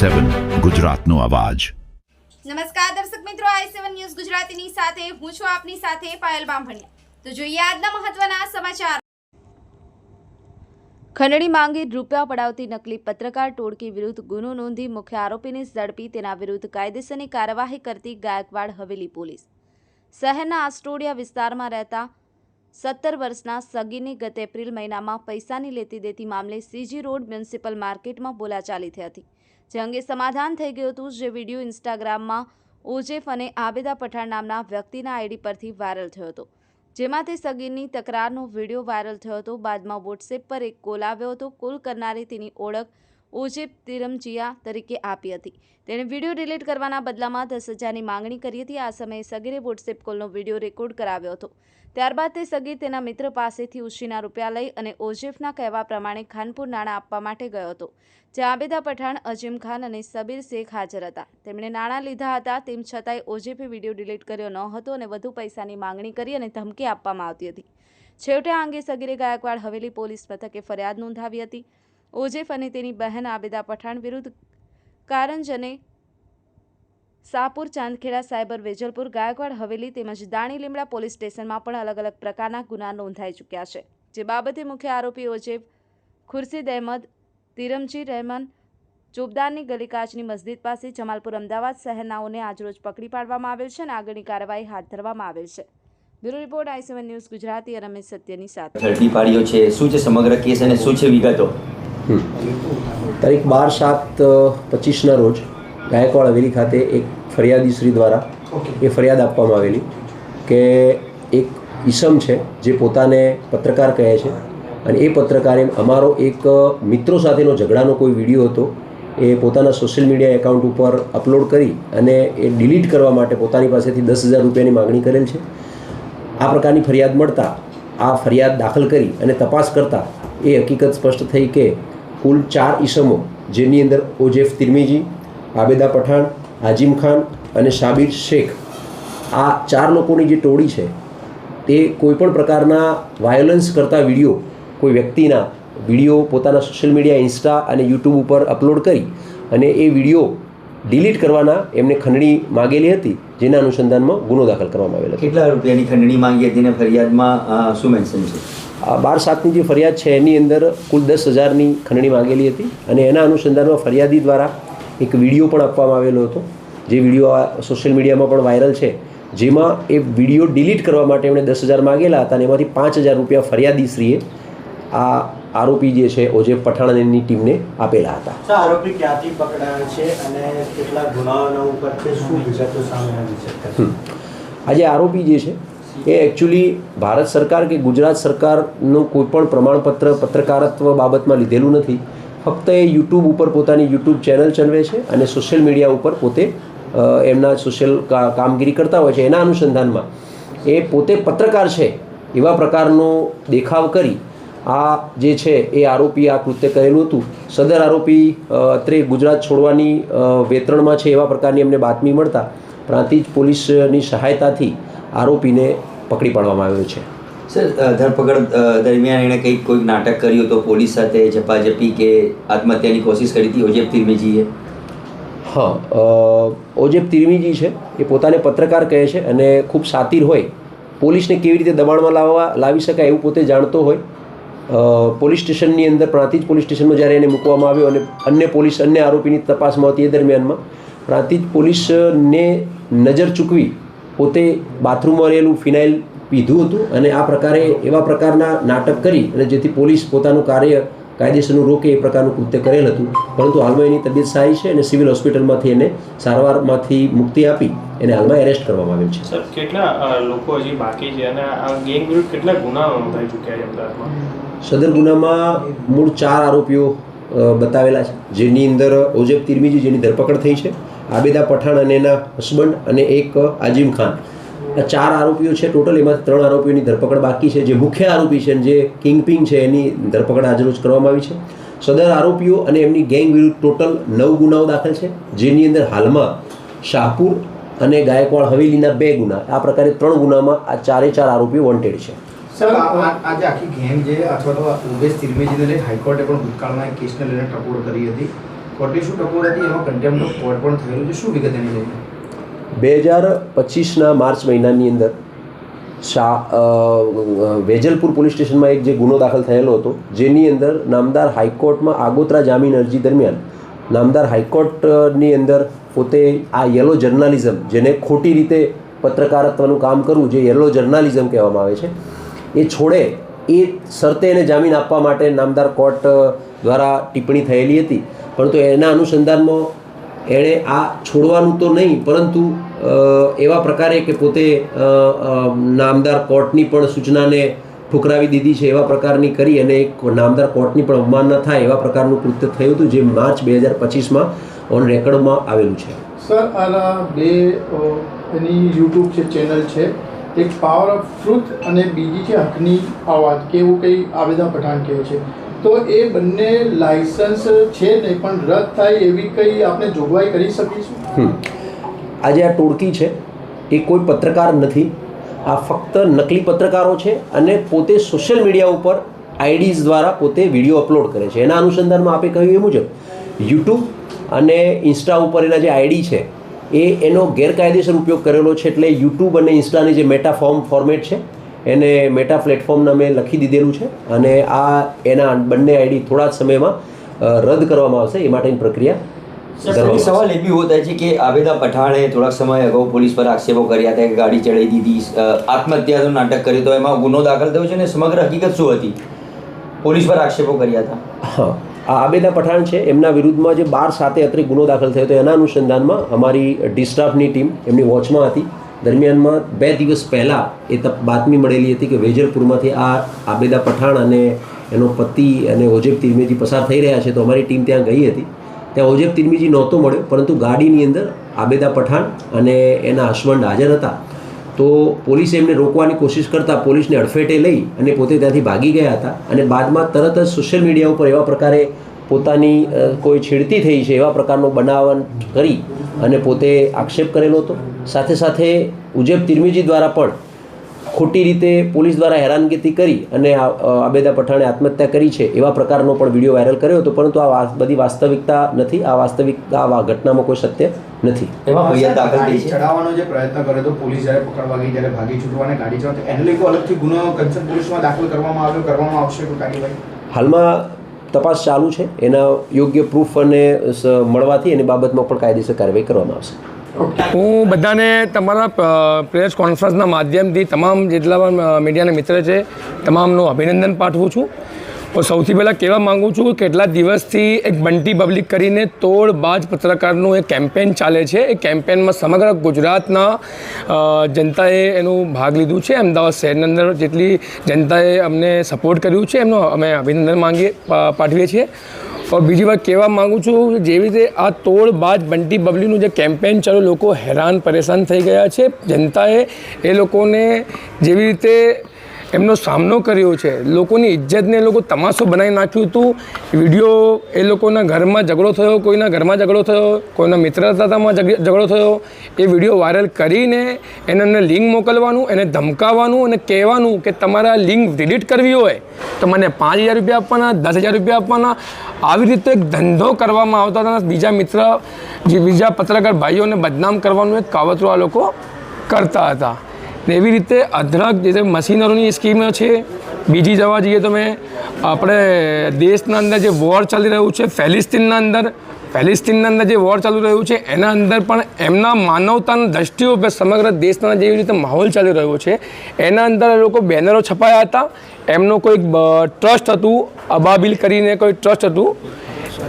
સેવન ગુજરાતનો અવાજ. નમસ્કાર દર્શક મિત્રો આઈ સેવન ન્યૂઝ ગુજરાતીની સાથે હું છું આપની સાથે પાયલ બામભણિયા. તો જોઈએ આજના મહત્વના સમાચાર. ખંડણી માંગે રૂપિયા પડાવતી નકલી પત્રકાર ટોળકી વિરુદ્ધ ગુનો નોંધી મુખ્ય આરોપીને ઝડપી તેના વિરુદ્ધ કાયદેસરની કાર્યવાહી કરતી ગાયકવાડ હવેલી પોલીસ. શહેરના આસ્ટોડિયા વિસ્તારમાં રહેતા સત્તર વર્ષના સગીની ગત એપ્રિલ મહિનામાં પૈસાની લેતી દેતી મામલે સીજી રોડ મ્યુનિસિપલ માર્કેટમાં બોલાચાલી થઈ હતી. જે અંગે સમાધાન થઈ ગયું હતું, જે વીડિયો ઇન્સ્ટાગ્રામમાં ઓજેફ અને આબેદા પઠાણ નામના વ્યક્તિના આઈડી પરથી વાયરલ થયો હતો. જેમાં તે સગીરની તકરારનો વીડિયો વાયરલ થયો હતો. બાદમાં વોટ્સએપ પર એક કોલ આવ્યો હતો. કોલ કરનારે તેની ઓળખ ઓજેબ તિરમચિયા તરીકે આપી હતી. તેણે વીડિયો ડિલીટ કરવાના બદલામાં દસ હજારની માંગણી કરી હતી. આ સમયે સગીરે વોટ્સએપ કોલનો વીડિયો રેકોર્ડ કરાવ્યો હતો. ત્યારબાદ તે સગીર તેના મિત્ર પાસેથી ઉશીના રૂપિયા લઈ અને ઓજેફના કહેવા પ્રમાણે ખાનપુર નાણાં આપવા માટે ગયો હતો. જ્યાં આબેદા પઠાણ અજીમ ખાન અને સબીર શેખ હાજર હતા. તેમણે નાણાં લીધા હતા, તેમ છતાંય ઓજેફે વીડિયો ડિલીટ કર્યો ન હતો અને વધુ પૈસાની માંગણી કરી અને ધમકી આપવામાં આવતી હતી. છેવટે આ અંગે સગીરે ગાયકવાડ હવેલી પોલીસ મથકે ફરિયાદ નોંધાવી હતી. ઓજેફ અને તેની બહેન આબેદા પઠાણ વિરુદ્ધ કારંજ અને સાપુર ચાંદખેડા, સાયબર વેજલપુર, ગાયકવાડ, હવેલી તેમજ દાણી લીમડા પોલીસ સ્ટેશનમાં પણ અલગ અલગ પ્રકારના ગુના નોંધાઈ ચૂક્યા છે. જે બાબતે મુખ્ય આરોપી ઓજેફ ખુરશીદ અહેમદ, તિરમજી રહેમાન, ચોબદારની ગલી કાચની મસ્જિદ પાસે જમાલપુર અમદાવાદ શહેરનાઓને આજરોજ પકડી પાડવામાં આવેલ છે અને આગળની કાર્યવાહી હાથ ધરવામાં આવેલ છે. Bureau report I seven news Gujarati Ramesh સત્યની સાથે. ઝડપી પાડ્યો છે. શું છે સમગ્ર કેસ અને શું છે વિગતો? તારીખ બાર સાત પચીસના રોજ ગાયકવાડ હવેલી ખાતે એક ફરિયાદી શ્રી દ્વારા એ ફરિયાદ આપવામાં આવેલી કે એક ઈસમ છે જે પોતાને પત્રકાર કહે છે અને એ પત્રકારે અમારો એક મિત્રો સાથેનો ઝઘડાનો કોઈ વીડિયો હતો એ પોતાના સોશિયલ મીડિયા એકાઉન્ટ ઉપર અપલોડ કરી અને એ ડિલીટ કરવા માટે પોતાની પાસેથી દસ હજાર રૂપિયાની માગણી કરેલ છે. આ પ્રકારની ફરિયાદ મળતા આ ફરિયાદ દાખલ કરી અને તપાસ કરતાં એ હકીકત સ્પષ્ટ થઈ કે કુલ ચાર ઈસમો, જેની અંદર ઓજેફ તિરમીજી, આબેદા પઠાણ આજીમ ખાન અને શાબીર શેખ. આ ચાર લોકોની જે ટોળી છે, તે કોઈપણ પ્રકારના વાયોલન્સ કરતા વીડિયો, કોઈ વ્યક્તિના વીડિયો પોતાના સોશિયલ મીડિયા, ઇન્સ્ટા અને યુટ્યુબ ઉપર અપલોડ કરી અને એ વીડિયો ડિલીટ કરવાના એમને ખંડણી માગેલી હતી, જેના અનુસંધાનમાં ગુનો દાખલ કરવામાં આવેલો કેટલા રૂપિયાની ખંડણી માંગી હતી ને ફરિયાદમાં શું મેન્શન છે? બાર સાતની જે ફરિયાદ છે એની અંદર કુલ દસ હજારની ખંડણી માંગેલી હતી અને એના અનુસંધાનમાં ફરિયાદી દ્વારા એક વીડિયો પણ આપવામાં આવેલો હતો. જે વીડિયો આ સોશિયલ મીડિયામાં પણ વાયરલ છે. જેમાં એ વીડિયો ડિલીટ કરવા માટે એમણે દસ હજાર માગેલા હતા અને એમાંથી પાંચ હજાર રૂપિયા ફરિયાદીશ્રીએ આ આરોપી જે છે ઓજે પઠાણ અને એની ટીમને આપેલા હતા. આરોપી ક્યાંથી પકડાયો છે અને કેટલા ગુનાઓના ઉપર છે? શું વિગતો સામે આવી છે? આજે આરોપી જે છે એ એકચ્યુઅલી ભારત સરકાર કે ગુજરાત સરકારનું કોઈપણ પ્રમાણપત્ર, પત્રકારત્વ બાબતમાં લીધેલું નથી. ફક્ત એ યુટ્યુબ ઉપર પોતાની યુટ્યુબ ચેનલ ચલાવે છે અને સોશિયલ મીડિયા ઉપર પોતે એમના સોશિયલ કામગીરી કરતા હોય છે. એના અનુસંધાનમાં એ પોતે પત્રકાર છે એવા પ્રકારનો દેખાવ કરી આ જે છે એ આરોપી આ કૃત્ય કરેલું હતું. સદર આરોપી અત્રે ગુજરાત છોડવાની વેતરણમાં છે એવા પ્રકારની અમને બાતમી મળતા. પ્રાંતિજ પોલીસની સહાયતાથી આરોપીને પકડી પાડવામાં આવ્યો છે. સર ધરપકડ દરમિયાન એણે કંઈક કોઈક નાટક કર્યું તો પોલીસ સાથે ઝપાઝપી કે આત્મહત્યાની કોશિશ કરી હતી ઓજેબ તિરમીજીએ? હા ઓજેબ તિરમીજી છે એ પોતાને પત્રકાર કહે છે અને ખૂબ સાતીર હોય. પોલીસને કેવી રીતે દબાણમાં લાવવા લાવી શકાય એવું પોતે જાણતો હોય. પોલીસ સ્ટેશનની અંદર પ્રાંતિજ પોલીસ સ્ટેશનમાં જ્યારે એને મૂકવામાં આવ્યો અને અન્ય પોલીસ અન્ય આરોપીની તપાસમાં હતી એ દરમિયાનમાં પ્રાંતિજ પોલીસને નજર ચૂકવી પોતે બાથરૂમમાં રહેલું ફિનાઇલ પીધું હતું અને આ પ્રકારે એવા પ્રકારના નાટક કરી અને જેથી પોલીસ પોતાનું કાર્ય કાયદેસરનું રોકે એ પ્રકારનું કૃત્ય કરેલ હતું. પરંતુ હાલમાં એની તબિયત સારી છે અને સિવિલ હોસ્પિટલમાંથી એને સારવારમાંથી મુક્તિ આપી એને હાલમાં એરેસ્ટ કરવામાં આવેલ છે. સર કેટલા લોકો હજી બાકી છે અને આ ગેંગ વિરુદ્ધ કેટલા ગુના નોંધાઈ ચૂક્યા છે અમદાવાદમાં? સદર ગુનામાં મૂળ ચાર આરોપીઓ બતાવેલા છે. જેની અંદર ઓજેબ તિરમીજી જેની ધરપકડ થઈ છે આબેદા પઠાણ અને એના હસબન્ડ અને એક આજીમ ખાન. આ ચાર આરોપીઓ છે. ટોટલ એમાં ત્રણ આરોપીઓની ધરપકડ બાકી છે. જે મુખ્ય આરોપી છે જે કિંગપિંગ છે, એની ધરપકડ આજરોજ કરવામાં આવી છે. સદર આરોપીઓ અને એમની ગેંગ વિરુદ્ધ ટોટલ નવ ગુનાઓ દાખલ છે. જેની અંદર હાલમાં શાહપુર અને ગાયકવાડ હવેલીના બે ગુના. આ પ્રકારે ત્રણ ગુનામાં આ ચારે ચાર આરોપીઓ વોન્ટેડ છે. સર આખી ગેમ જે, અથવા તો હાઈકોર્ટે પણ ભૂતકાળમાં કેસને લઈને ટકોર કરી હતી. બે હજાર પચીસના માર્ચ મહિનાની અંદર શા વેજલપુર પોલીસ સ્ટેશનમાં એક જે ગુનો દાખલ થયેલો હતો, જેની અંદર નામદાર હાઈકોર્ટમાં આગોતરા જામીન અરજી દરમિયાન નામદાર હાઈકોર્ટની અંદર પોતે આ યલો જર્નાલિઝમ, જેને ખોટી રીતે પત્રકારત્વનું કામ કરવું જે યલો જર્નાલિઝમ કહેવામાં આવે છે, એ છોડે એ શરતે એને જામીન આપવા માટે નામદાર કોર્ટ દ્વારા ટિપ્પણી થયેલી હતી. પરંતુ એના અનુસંધાનમાં એણે આ છોડવાનું તો નહીં, પરંતુ એવા પ્રકારે કે પોતે નામદાર કોર્ટની પણ સૂચનાને ઠુકરાવી દીધી છે એવા પ્રકારની કરી અને એક નામદાર કોર્ટની પણ અવમાનના થાય એવા પ્રકારનું કૃત્ય થયું હતું, જે માર્ચ બે હજાર પચીસમાં ઓન રેકોર્ડમાં આવેલું છે. સર, આના બે એની યુટ્યુબ છે, ચેનલ છે. એક પાવર ઓફ ટ્રુથ અને બીજી છે, હકની અવાજ કે એવું કંઈ આવેદા પઠાણ કહે છે. તો એ બંને લાયસન્સ છે ને પણ રદ થાય એવી કંઈ આપણે જોગવાઈ કરી શકીશું આજે આ ટોળકી છે, એ કોઈ પત્રકાર નથી. આ ફક્ત નકલી પત્રકારો છે અને પોતે સોશિયલ મીડિયા ઉપર આઈડીઝ દ્વારા પોતે વીડિયો અપલોડ કરે છે. એના અનુસંધાનમાં આપે કહ્યું એ મુજબ યુટ્યુબ અને ઇન્સ્ટા ઉપર એના જે આઈડી છે, એ એનો ગેરકાયદેસર ઉપયોગ કરેલો છે એટલે યુટ્યુબ અને ઇન્સ્ટાની જે મેટા ફોર્મ ફોર્મેટ છે એને મેટા પ્લેટફોર્મને મેં લખી દીધેલું છે અને આ એના બંને આઈડી થોડા જ સમયમાં રદ કરવામાં આવશે એ માટેની પ્રક્રિયા સવાલ એ બી ઊભો છે કે આબેદા પઠાણે થોડાક સમય અગાઉ પોલીસ પર આક્ષેપો કર્યા હતા કે ગાડી ચડાવી દીધી આત્મહત્યાનું નાટક કર્યું તો એમાં ગુનો દાખલ થયો છે ને સમગ્ર હકીકત શું હતી? પોલીસ પર આક્ષેપો કર્યા હતા. હા આ આબેદા પઠાણ છે એમના વિરુદ્ધમાં જે બાર સાતે અત્રે ગુનો દાખલ થયો હતો એના અનુસંધાનમાં અમારી ડિસ્ટાફની ટીમ એમની વોચમાં હતી. દરમિયાનમાં બે દિવસ પહેલાં એ તપ બાતમી મળેલી હતી કે વેજલપુરમાંથી આ આબેદા પઠાણ અને એનો પતિ અને ઓજેબ તિરમીજી પસાર થઈ રહ્યા છે તો અમારી ટીમ ત્યાં ગઈ હતી. ત્યાં ઓજેબ તિરમીજી નહોતો મળ્યો, પરંતુ ગાડીની અંદર આબેદા પઠાણ અને એના હસબન્ડ હાજર હતા. તો પોલીસે એમને રોકવાની કોશિશ કરતાં પોલીસને અડફેટે લઈ અને પોતે ત્યાંથી ભાગી ગયા હતા અને બાદમાં તરત જ સોશિયલ મીડિયા ઉપર એવા પ્રકારે પોતાની કોઈ છેડતી થઈ છે એવા પ્રકારનો બનાવન કરી અને પોતે આક્ષેપ કરેલો હતો. સાથે સાથે ઉજેબ તિરમીજી દ્વારા પણ ખોટી રીતે પોલીસ દ્વારા હેરાનગતિ કરી અને આ, આબેદા પઠાણે આત્મહત્યા કરી છે એવા પ્રકારનો પણ વીડિયો વાયરલ કર્યો હતો. પરંતુ આ બધી વાસ્તવિકતા નથી. આ વાસ્તવિકતા આ ઘટનામાં કોઈ સત્ય નથી. એમાં ફરિયાદ દાખલ થઈ છે. ચડાવવાનો જે પ્રયત્ન કર્યો હતો પોલીસ જ્યારે પકડવા ગઈ જ્યારે ભાગી છૂટવાને ગાડી ચડાવતો એને લઈ કોઈ અલગથી ગુનો કન્સર્ન પોલીસમાં દાખલ કરવામાં આવ્યો કરવામાં આવશે કોઈ કાર્યવાહી? હાલમાં તપાસ ચાલુ છે. એના યોગ્ય પ્રૂફ અને મળવાથી એની બાબતમાં પણ કાયદેસર કાર્યવાહી કરવામાં આવશે. હું બધાને તમારા પ્રેસ કોન્ફરન્સના માધ્યમથી તમામ જેટલા પણ મીડિયાના મિત્ર છે, તમામનું અભિનંદન પાઠવું છું. હું સૌથી પહેલાં કહેવા માગું છું કે કેટલા દિવસથી એક બંટી પબ્લિક કરીને તોડ બાજ પત્રકારનું એક કેમ્પેન ચાલે છે. એ કેમ્પેનમાં સમગ્ર ગુજરાતના જનતાએ એનું ભાગ લીધું છે. અમદાવાદ શહેરની અંદર જેટલી જનતાએ અમને સપોર્ટ કર્યું છે, એમનો અમે અભિનંદન માંગીએ પાઠવીએ છીએ. બીજી વાત કહેવા માગું છું જેવી રીતે આ તોડ બાજ બંટી બબલીનું જે કેમ્પેન ચાલુ, લોકો હેરાન પરેશાન થઈ ગયા છે. જનતાએ એ લોકોને જેવી રીતે એમનો સામનો કર્યો છે. લોકોની ઇજ્જતને એ લોકો તમાશો બનાવી નાખ્યું હતું. વીડિયો એ લોકોના ઘરમાં ઝઘડો થયો, કોઈના ઘરમાં ઝઘડો થયો, કોઈના મિત્રતામાં ઝઘડો થયો. એ વીડિયો વાયરલ કરીને એને એમને લિંક મોકલવાનું, એને ધમકાવવાનું અને કહેવાનું કે તમારા લિંક ડિલીટ કરવી હોય તો મને પાંચ હજાર રૂપિયા આપવાના, દસ હજાર રૂપિયા આપવાના. આવી રીતે એક ધંધો કરવામાં આવતા હતા. બીજા મિત્ર, જે બીજા પત્રકાર ભાઈઓને બદનામ કરવાનું એક કાવતરું આ લોકો કરતા હતા. ને એવી રીતે અઢળક જે મશીનરોની સ્કીમ છે, બીજી જવા જઈએ તો મેં, આપણે દેશના અંદર જે વોર ચાલી રહ્યું છે, ફેલિસ્તીનના અંદર ફેલિસ્તીનના અંદર જે વોર ચાલી રહ્યું છે, એના અંદર પણ એમના માનવતાની દ્રષ્ટિઓ સમગ્ર દેશના જેવી રીતે માહોલ ચાલી રહ્યો છે, એના અંદર લોકો બેનરો છપાયા હતા, એમનો કોઈક ટ્રસ્ટ હતું, અબાબિલ કરીને કોઈ ટ્રસ્ટ હતું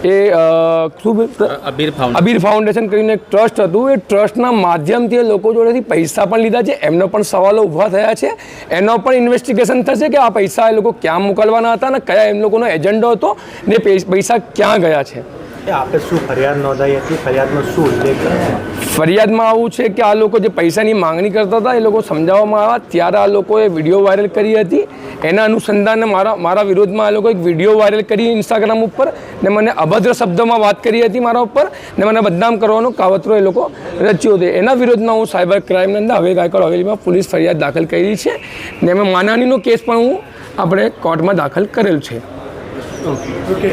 એ અ, શું અબીર અબીર ફાઉન્ડેશન કરીને એક ટ્રસ્ટ હતું. એ ટ્રસ્ટના માધ્યમથી એ લોકો જોડેથી પૈસા પણ લીધા છે. એમનો પણ સવાલો ઊભા થયા છે. એનો પણ ઇન્વેસ્ટિગેશન થશે કે આ પૈસા એ લોકો ક્યાં મોકલવાના હતા અને કયા એમ લોકોનો એજન્ડો હતો ને પૈસા ક્યાં ગયા છે. આપણે શું ફરિયાદ નોંધાઈ હતી? ફરિયાદમાં શું ઉલ્લેખ ફરિયાદમાં આવું છે કે આ લોકો જે પૈસાની માંગણી કરતા હતા એ લોકો સમજાવવામાં આવ્યા. ત્યારે આ લોકોએ વીડિયો વાયરલ કરી હતી. એના અનુસંધાને મારા મારા વિરોધમાં આ લોકો એક વીડિયો વાયરલ કરી ઇન્સ્ટાગ્રામ ઉપર ને મને અભદ્ર શબ્દોમાં વાત કરી હતી મારા ઉપર ને મને બદનામ કરવાનો કાવતરો એ લોકો રચ્યો હતો. એના વિરોધમાં હું સાયબર ક્રાઇમની અંદર હવે ગાયકવાડ હવેલીમાં પોલીસ ફરિયાદ દાખલ કરી છે ને એમાં માનહાનીનો કેસ પણ હું આપણે કોર્ટમાં દાખલ કરેલ છે. ઓકે